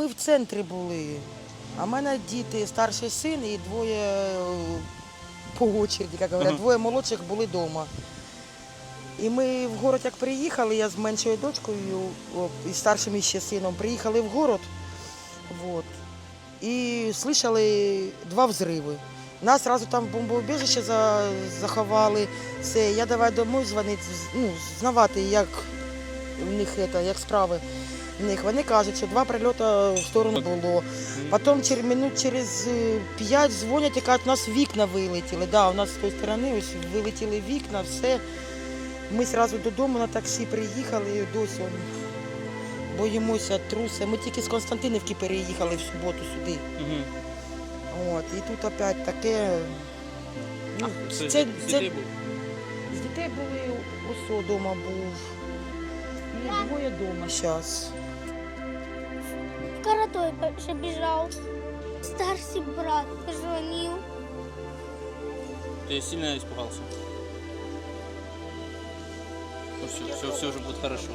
ми в центрі були. А в мене діти, старший син і двоє е, по очереді, як говорять, двоє молодших були вдома. І ми в город як приїхали, я з меншою дочкою і старшим ще сином приїхали в город. Вот. І слышали два взриви. Нас одразу там в бомбоубіжище за, заховали. Все, я давай домой дзвонити, ну, знавати, як у них это, як справи. В них. Вони кажуть, що два прильоти в сторону було. Потім через минут через е, п'ять дзвонять і кажуть, у нас вікна вилетіли. Да, у нас з тої сторони ось вилетіли вікна, все. Ми одразу додому на таксі приїхали і досі он, боїмося труси. Ми тільки з Константинівки переїхали в суботу сюди. Мгм. От, і тут опять таке. Ну, А, це, це, це, з дітей був? з дітей були ось вдома був. Двоє вдома зараз. Каратой побежал. Старший брат позвонил. Ты сильно испугался? Ну все, все, все уже будет хорошо.